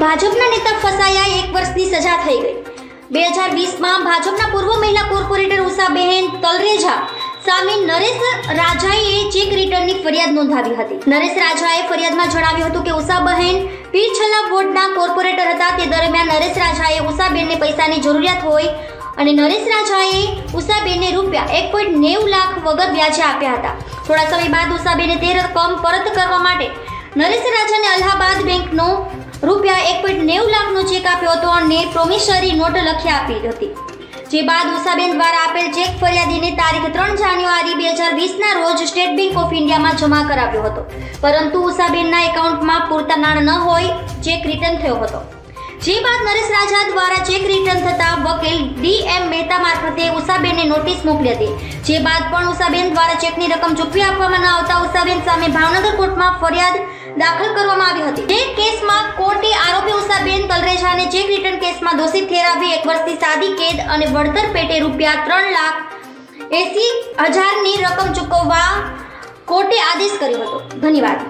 ભાજપના નેતા ફસાયા એક વર્ષની સજા થઈ ગઈ. બે હજાર વીસમાં ભાજપના પૂર્વ મહિલા કોર્પોરેટર ઉષાબહેન તલરેજા સામે નરેશ રાજાએ ચેક રિટર્નની ફરિયાદ નોંધાવી હતી. નરેશ રાજાએ ફરિયાદમાં જણાવ્યું હતું કે ઉષાબહેન પીરછલ્લા વોર્ડના કોર્પોરેટર હતા. તે દરમિયાન નરેશ રાજાએ ઉષાબેનને પૈસાની જરૂરિયાત હોય અને નરેશ રાજાએ ઉષાબેનને રૂપિયા એક પોઈન્ટ નેવું લાખ વગર વ્યાજે આપ્યા હતા. થોડા સમય બાદ ઉષાબેને તે રકમ પરત કરવા માટે નરેશ રાજાને અલ્હાબાદ બેંકનો એક પોઈન્ટ નેવું લાખનો ચેક આપ્યો હતો અને પ્રોમિસરી નોટ લખી આપી હતી. જે બાદ ઉષાબેન દ્વારા આપેલ ચેક ફરિયાદીને તારીખ ત્રણ જાન્યુઆરી બે હજાર વીસના રોજ સ્ટેટ બેંક ઓફ ઇન્ડિયામાં જમા કરાવ્યો હતો. પરંતુ ઉષાબેનના એકાઉન્ટમાં પૂરતા નાણાં ન હોય ચેક રિટર્ન થયો હતો. જે બાદ નરેશ રાજા દ્વારા ચેક રિટર્ન થતા વકીલ ડી એમ મહેતા મારફતે ઉષાબેનને નોટિસ મોકલી હતી. જે બાદ પણ ઉષાબેન દ્વારા ચેકની રકમ ચૂકવી આપવામાં ન આવતા ઉષાબેન સામે ભાવનગર કોર્ટમાં ફરિયાદ દાખલ કરવામાં આવી હતી. જે તલરેજાને ચેક રિટર્ન કેસમાં દોષિત ઠેરાવી એક વર્ષની સાદી કેદ અને વળતર પેટે રૂપિયા ત્રણ લાખ એસી હજારની રકમ ચૂકવવા કોર્ટે આદેશ કર્યો હતો. ધન્યવાદ.